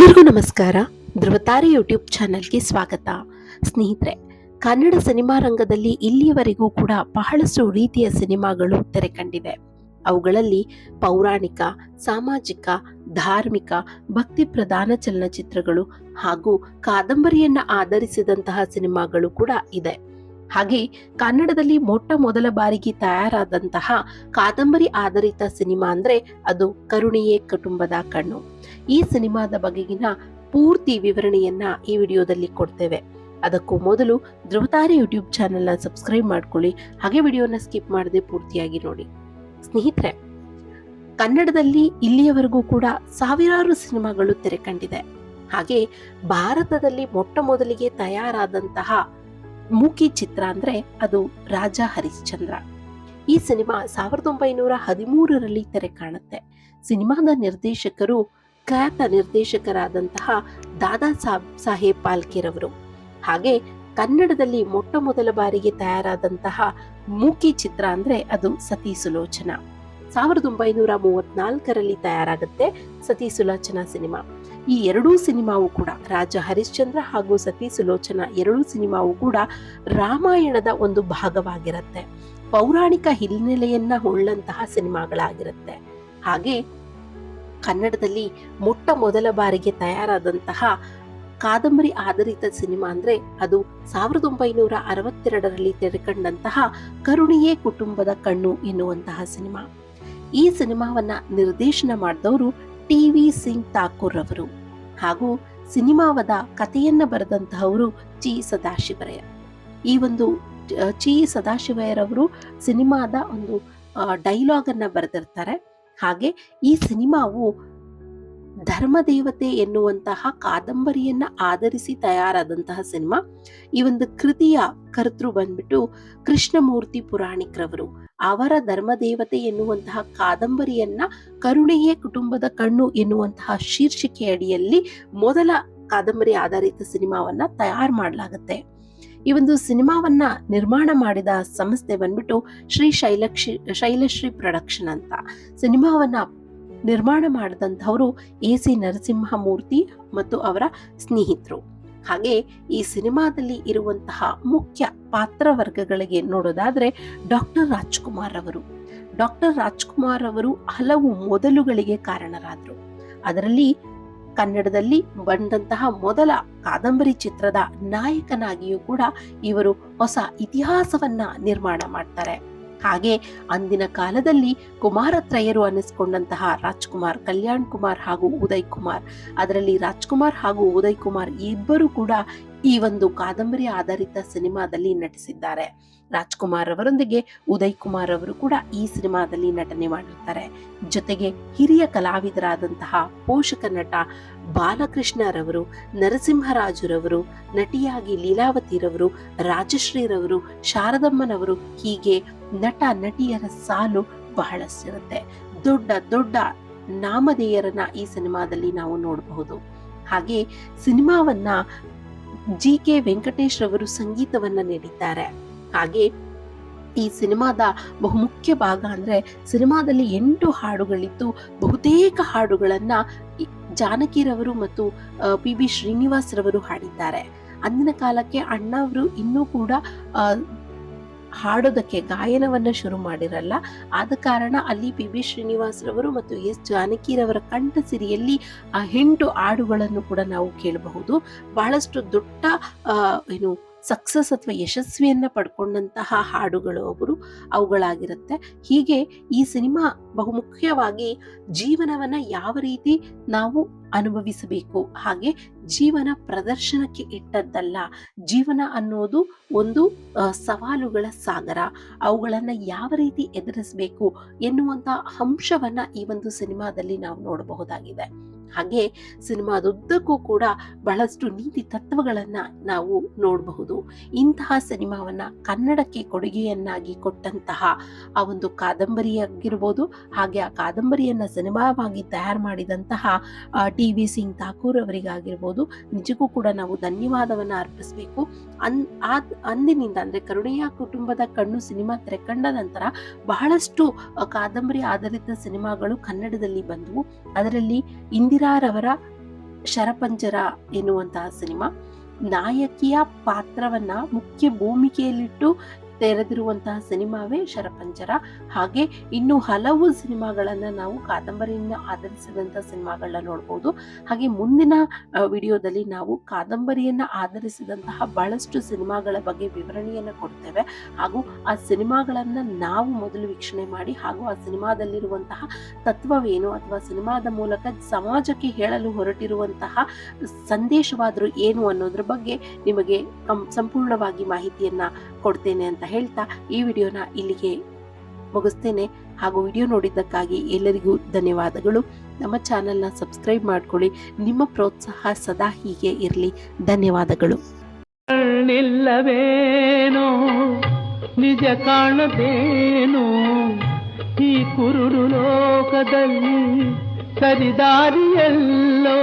ಎಲ್ಲರಿಗೂ ನಮಸ್ಕಾರ. ಧ್ರುವತಾರೆ ಯೂಟ್ಯೂಬ್ ಚಾನೆಲ್ಗೆ ಸ್ವಾಗತ. ಸ್ನೇಹಿತರೆ, ಕನ್ನಡ ಸಿನಿಮಾ ರಂಗದಲ್ಲಿ ಇಲ್ಲಿಯವರೆಗೂ ಕೂಡ ಬಹಳಷ್ಟು ರೀತಿಯ ಸಿನಿಮಾಗಳು ತೆರೆ ಕಂಡಿವೆ ಅವುಗಳಲ್ಲಿ ಪೌರಾಣಿಕ, ಸಾಮಾಜಿಕ, ಧಾರ್ಮಿಕ, ಭಕ್ತಿ ಪ್ರಧಾನ ಚಲನಚಿತ್ರಗಳು ಹಾಗೂ ಕಾದಂಬರಿಯನ್ನ ಆಧರಿಸಿದಂತಹ ಸಿನಿಮಾಗಳು ಕೂಡ ಇದೆ. ಹಾಗೆ ಕನ್ನಡದಲ್ಲಿ ಮೊಟ್ಟ ಮೊದಲ ಬಾರಿಗೆ ತಯಾರಾದಂತಹ ಕಾದಂಬರಿ ಆಧಾರಿತ ಸಿನಿಮಾ ಅಂದ್ರೆ ಅದು ಕರುಣಿಯೇ ಕುಟುಂಬದ ಕಣ್ಣು. ಈ ಸಿನಿಮಾದ ಬಗೆಗಿನ ಪೂರ್ತಿ ವಿವರಣೆಯನ್ನ ಈ ವಿಡಿಯೋದಲ್ಲಿ ಕೊಡ್ತೇವೆ. ಅದಕ್ಕೂ ಮೊದಲು ಧ್ರುವತಾರೆ ಯೂಟ್ಯೂಬ್ ಚಾನೆಲ್ನ ಸಬ್ಸ್ಕ್ರೈಬ್ ಮಾಡ್ಕೊಳ್ಳಿ. ಹಾಗೆ ವಿಡಿಯೋನ ಸ್ಕಿಪ್ ಮಾಡದೆ ಪೂರ್ತಿಯಾಗಿ ನೋಡಿ. ಸ್ನೇಹಿತರೆ, ಕನ್ನಡದಲ್ಲಿ ಇಲ್ಲಿಯವರೆಗೂ ಕೂಡ ಸಾವಿರಾರು ಸಿನಿಮಾಗಳು ತೆರೆ ಕಂಡಿದೆ ಹಾಗೆ ಭಾರತದಲ್ಲಿ ಮೊಟ್ಟ ಮೊದಲಿಗೆ ತಯಾರಾದಂತಹ ಮೂಕಿ ಚಿತ್ರ ಅಂದ್ರೆ ಅದು ರಾಜ ಹರಿಶ್ಚಂದ್ರ. ಈ ಸಿನಿಮಾ ಸಾವಿರದ ಒಂಬೈನೂರ ಹದಿಮೂರರಲ್ಲಿ ತೆರೆ ಕಾಣುತ್ತೆ. ಸಿನಿಮಾದ ನಿರ್ದೇಶಕರು ಖ್ಯಾತ ನಿರ್ದೇಶಕರಾದಂತಹ ದಾದಾ ಸಾಬ್, ಸಾಹೇಬ್ ಪಾಲ್ಕೆರವರು ಹಾಗೆ ಕನ್ನಡದಲ್ಲಿ ಮೊಟ್ಟ ಮೊದಲ ಬಾರಿಗೆ ತಯಾರಾದಂತಹ ಮೂಕಿ ಚಿತ್ರ ಅಂದ್ರೆ ಅದು ಸತಿ ಸುಲೋಚನಾ. ಸಾವಿರದ ಒಂಬೈನೂರ ಮೂವತ್ನಾಲ್ಕರಲ್ಲಿ ತಯಾರಾಗುತ್ತೆ ಸತಿ ಸುಲೋಚನಾ ಸಿನಿಮಾ. ಈ ಎರಡೂ ಸಿನಿಮಾವು ಕೂಡ ರಾಜ ಹರಿಶ್ಚಂದ್ರ ಹಾಗೂ ಸತಿ ಸುಲೋಚನಾ ಎರಡೂ ಸಿನಿಮಾವು ಕೂಡ ರಾಮಾಯಣದ ಒಂದು ಭಾಗವಾಗಿರುತ್ತೆ. ಪೌರಾಣಿಕ ಹಿನ್ನೆಲೆಯನ್ನ ಉಳ್ಳಂತಹ ಸಿನಿಮಾಗಳಾಗಿರುತ್ತೆ. ಹಾಗೆ ಕನ್ನಡದಲ್ಲಿ ಮೊಟ್ಟ ಮೊದಲ ಬಾರಿಗೆ ತಯಾರಾದಂತಹ ಕಾದಂಬರಿ ಆಧಾರಿತ ಸಿನಿಮಾ ಅಂದ್ರೆ ಅದು ಸಾವಿರದ ಒಂಬೈನೂರ ಅರವತ್ತೆರಡರಲ್ಲಿ ತೆರೆಕಂಡಂತಹ ಕರುಣಿಯೇ ಕುಟುಂಬದ ಕಣ್ಣು ಎನ್ನುವಂತಹ ಸಿನಿಮಾ. ಈ ಸಿನಿಮಾವನ್ನ ನಿರ್ದೇಶನ ಮಾಡಿದವರು ಟಿ ವಿ ಸಿಂಗ್ ಠಾಕೂರ್ ಅವರು ಹಾಗೂ ಸಿನಿಮಾವದ ಕಥೆಯನ್ನ ಬರೆದಂತಹವರು ಚಿ. ಸದಾಶಿವರಯ್ಯ. ಈ ಒಂದು ಚಿ. ಸದಾಶಿವಯ್ಯರವರು ಸಿನಿಮಾದ ಒಂದು ಡೈಲಾಗನ್ನು ಬರೆದಿರ್ತಾರೆ. ಹಾಗೆ ಈ ಸಿನಿಮಾವು ಧರ್ಮದೇವತೆ ಎನ್ನುವಂತಹ ಕಾದಂಬರಿಯನ್ನ ಆಧರಿಸಿ ತಯಾರಾದಂತಹ ಸಿನಿಮಾ. ಈ ಒಂದು ಕೃತಿಯ ಕರ್ತೃ ಬಂದ್ಬಿಟ್ಟು ಕೃಷ್ಣಮೂರ್ತಿ ಪುರಾಣಿಕ್ರವರು. ಅವರ ಧರ್ಮದೇವತೆ ಎನ್ನುವಂತಹ ಕಾದಂಬರಿಯನ್ನ ಕರುಣೆಯೇ ಕುಟುಂಬದ ಕಣ್ಣು ಎನ್ನುವಂತಹ ಶೀರ್ಷಿಕೆ ಅಡಿಯಲ್ಲಿ ಮೊದಲ ಕಾದಂಬರಿ ಆಧಾರಿತ ಸಿನಿಮಾವನ್ನ ತಯಾರು ಮಾಡಲಾಗುತ್ತೆ. ಈ ಒಂದು ಸಿನಿಮಾವನ್ನ ನಿರ್ಮಾಣ ಮಾಡಿದ ಸಂಸ್ಥೆ ಬಂದ್ಬಿಟ್ಟು ಶ್ರೀ ಶೈಲಕ್ಷಿ, ಶೈಲಶ್ರೀ ಪ್ರೊಡಕ್ಷನ್ ಅಂತ. ಸಿನಿಮಾವನ್ನ ನಿರ್ಮಾಣ ಮಾಡಿದಂಥವರು ಎ ಸಿ ನರಸಿಂಹಮೂರ್ತಿ ಮತ್ತು ಅವರ ಸ್ನೇಹಿತರು. ಹಾಗೆ ಈ ಸಿನಿಮಾದಲ್ಲಿ ಇರುವಂತಹ ಮುಖ್ಯ ಪಾತ್ರವರ್ಗಗಳಿಗೆ ನೋಡೋದಾದರೆ ಡಾಕ್ಟರ್ ರಾಜ್ಕುಮಾರ್ ಅವರು. ಡಾಕ್ಟರ್ ರಾಜ್ಕುಮಾರ್ ಅವರು ಹಲವು ಮೊದಲುಗಳಿಗೆ ಕಾರಣರಾದರು. ಅದರಲ್ಲಿ ಕನ್ನಡದಲ್ಲಿ ಬಂದಂತಹ ಮೊದಲ ಕಾದಂಬರಿ ಚಿತ್ರದ ನಾಯಕನಾಗಿಯೂ ಕೂಡ ಇವರು ಹೊಸ ಇತಿಹಾಸವನ್ನ ನಿರ್ಮಾಣ ಮಾಡ್ತಾರೆ. ಹಾಗೆ ಅಂದಿನ ಕಾಲದಲ್ಲಿ ಕುಮಾರತ್ರಯರು ಅನ್ನಿಸ್ಕೊಂಡಂತಹ ರಾಜ್ಕುಮಾರ್ ಕಲ್ಯಾಣ್ ಕುಮಾರ್ ಹಾಗೂ ಉದಯ್ ಕುಮಾರ್. ಅದರಲ್ಲಿ ರಾಜ್ಕುಮಾರ್ ಹಾಗೂ ಉದಯ್ ಕುಮಾರ್ ಇಬ್ಬರು ಕೂಡ ಈ ಒಂದು ಕಾದಂಬರಿ ಆಧಾರಿತ ಸಿನಿಮಾದಲ್ಲಿ ನಟಿಸಿದ್ದಾರೆ. ರಾಜ್ಕುಮಾರ್ ಅವರೊಂದಿಗೆ ಉದಯ್ ಕುಮಾರ್ ಅವರು ಕೂಡ ಈ ಸಿನಿಮಾದಲ್ಲಿ ನಟನೆ ಮಾಡಿರ್ತಾರೆ. ಜೊತೆಗೆ ಹಿರಿಯ ಕಲಾವಿದರಾದಂತಹ ಪೋಷಕ ನಟ ಬಾಲಕೃಷ್ಣರವರು ನರಸಿಂಹರಾಜುರವರು, ನಟಿಯಾಗಿ ಲೀಲಾವತಿರವರು, ರಾಜಶ್ರೀರವರು, ಶಾರದಮ್ಮನವರು ಹೀಗೆ ನಟ ನಟಿಯರ ಸಾಲು ಬಹಳಷ್ಟಿರುತ್ತೆ. ದೊಡ್ಡ ದೊಡ್ಡ ನಾಮಧೇಯರನ್ನ ಈ ಸಿನಿಮಾದಲ್ಲಿ ನಾವು ನೋಡಬಹುದು. ಹಾಗೆ ಸಿನಿಮಾವನ್ನ ಜಿ ಕೆ ವೆಂಕಟೇಶ್ ರವರು ಸಂಗೀತವನ್ನ ನೀಡಿದ್ದಾರೆ. ಹಾಗೆ ಈ ಸಿನಿಮಾದ ಬಹುಮುಖ್ಯ ಭಾಗ ಅಂದ್ರೆ ಸಿನಿಮಾದಲ್ಲಿ ಎಂಟು ಹಾಡುಗಳಿದ್ದು ಬಹುತೇಕ ಹಾಡುಗಳನ್ನ ಜಾನಕಿ ಜಾನಕಿರವರು ಮತ್ತು ಪಿ ಬಿ ಶ್ರೀನಿವಾಸ್ ರವರು ಹಾಡಿದ್ದಾರೆ. ಅಂದಿನ ಕಾಲಕ್ಕೆ ಅಣ್ಣವರು ಇನ್ನೂ ಕೂಡ ಹಾಡೋದಕ್ಕೆ ಗಾಯನವನ್ನು ಶುರು ಮಾಡಿರಲ್ಲ. ಆದ ಕಾರಣ ಅಲ್ಲಿ ಪಿ ಬಿ ಶ್ರೀನಿವಾಸ್ ರವರು ಮತ್ತು ಎಸ್ ಜಾನಕಿರವರ ಕಂಠಸಿರಿಯಲ್ಲಿ ಆ ಹೆಂಟು ಹಾಡುಗಳನ್ನು ಕೂಡ ನಾವು ಕೇಳಬಹುದು. ಬಹಳಷ್ಟು ದೊಡ್ಡ ಏನು ಸಕ್ಸಸ್ ಅಥವಾ ಯಶಸ್ವಿಯನ್ನ ಪಡ್ಕೊಂಡಂತಹ ಹಾಡುಗಳು ಅವರು ಅವುಗಳಾಗಿರುತ್ತೆ. ಹೀಗೆ ಈ ಸಿನಿಮಾ ಬಹುಮುಖ್ಯವಾಗಿ ಜೀವನವನ್ನ ಯಾವ ರೀತಿ ನಾವು ಅನುಭವಿಸಬೇಕು, ಹಾಗೆ ಜೀವನ ಪ್ರದರ್ಶನಕ್ಕೆ ಇಟ್ಟದ್ದಲ್ಲ, ಜೀವನ ಅನ್ನೋದು ಒಂದು ಸವಾಲುಗಳ ಸಾಗರ, ಅವುಗಳನ್ನು ಯಾವ ರೀತಿ ಎದುರಿಸಬೇಕು ಎನ್ನುವಂಥ ಅಂಶವನ್ನ ಈ ಒಂದು ಸಿನಿಮಾದಲ್ಲಿ ನಾವು ನೋಡಬಹುದಾಗಿದೆ. ಹಾಗೆ ಸಿನಿಮಾದುದ್ದಕ್ಕೂ ಕೂಡ ಬಹಳಷ್ಟು ನೀತಿ ತತ್ವಗಳನ್ನ ನಾವು ನೋಡಬಹುದು. ಇಂತಹ ಸಿನಿಮಾವನ್ನ ಕನ್ನಡಕ್ಕೆ ಕೊಡುಗೆಯನ್ನಾಗಿ ಕೊಟ್ಟಂತಹ ಆ ಒಂದು ಕಾದಂಬರಿಯಾಗಿರ್ಬೋದು ಹಾಗೆ ಆ ಕಾದಂಬರಿಯನ್ನ ಸಿನಿಮಾವಾಗಿ ತಯಾರು ಮಾಡಿದಂತಹ ಟಿ ವಿ ಸಿಂಗ್ ಠಾಕೂರ್ ಅವರಿಗಾಗಿರ್ಬೋದು, ನಿಜಕ್ಕೂ ಕೂಡ ನಾವು ಧನ್ಯವಾದವನ್ನ ಅರ್ಪಿಸಬೇಕು. ಅನ್ ಅಂದಿನಿಂದ ಅಂದ್ರೆ ಕರುಣೆಯ ಕುಟುಂಬದ ಕಣ್ಣು ಸಿನಿಮಾ ತೆರೆಕಂಡ ನಂತರ ಬಹಳಷ್ಟು ಕಾದಂಬರಿ ಆಧಾರಿತ ಸಿನಿಮಾಗಳು ಕನ್ನಡದಲ್ಲಿ ಬಂದವು. ಅದರಲ್ಲಿ ಇಂದಿರಾರವರ ಶರಪಂಜರ ಎನ್ನುವಂತಹ ಸಿನಿಮಾ. ನಾಯಕಿಯ ಪಾತ್ರವನ್ನ ಮುಖ್ಯ ಭೂಮಿಕೆಯಲ್ಲಿಟ್ಟು ತೆರೆದಿರುವಂತಹ ಸಿನಿಮಾವೇ ಶರಪಂಜರ. ಹಾಗೆ ಇನ್ನು ಹಲವು ಸಿನಿಮಾಗಳನ್ನ ನಾವು ಕಾದಂಬರಿಯನ್ನು ಆಧರಿಸಿದಂಥ ಸಿನಿಮಾಗಳನ್ನ ನೋಡ್ಬೋದು. ಹಾಗೆ ಮುಂದಿನ ವಿಡಿಯೋದಲ್ಲಿ ನಾವು ಕಾದಂಬರಿಯನ್ನ ಆಧರಿಸಿದಂತಹ ಬಹಳಷ್ಟು ಸಿನಿಮಾಗಳ ಬಗ್ಗೆ ವಿವರಣೆಯನ್ನು ಕೊಡ್ತೇವೆ. ಹಾಗೂ ಆ ಸಿನಿಮಾಗಳನ್ನು ನಾವು ಮೊದಲು ವೀಕ್ಷಣೆ ಮಾಡಿ, ಹಾಗೂ ಆ ಸಿನಿಮಾದಲ್ಲಿರುವಂತಹ ತತ್ವವೇನು ಅಥವಾ ಸಿನಿಮಾದ ಮೂಲಕ ಸಮಾಜಕ್ಕೆ ಹೇಳಲು ಹೊರಟಿರುವಂತಹ ಸಂದೇಶವಾದರೂ ಏನು ಅನ್ನೋದ್ರ ಬಗ್ಗೆ ನಿಮಗೆ ಸಂಪೂರ್ಣವಾಗಿ ಮಾಹಿತಿಯನ್ನ ಕೊಡ್ತೇನೆ ಅಂತ ಹೇಳ್ತಾ ಈ ವಿಡಿಯೋನ ಇಲ್ಲಿಗೆ ಮುಗಿಸ್ತೇನೆ. ಹಾಗೂ ವಿಡಿಯೋ ನೋಡಿದ್ದಕ್ಕಾಗಿ ಎಲ್ಲರಿಗೂ ಧನ್ಯವಾದಗಳು. ನಮ್ಮ ಚಾನೆಲ್ನ ಸಬ್ಸ್ಕ್ರೈಬ್ ಮಾಡ್ಕೊಳ್ಳಿ. ನಿಮ್ಮ ಪ್ರೋತ್ಸಾಹ ಸದಾ ಹೀಗೆ ಇರಲಿ. ಧನ್ಯವಾದಗಳು. ಕಣ್ಣಿಲ್ಲವೇನೋ ನಿಜ ಕಾಣದೇನೋ? ಈ ಕುರುಡು ಲೋಕದಲ್ಲಿ ಸರಿದಾರಿಯಲ್ಲೋ?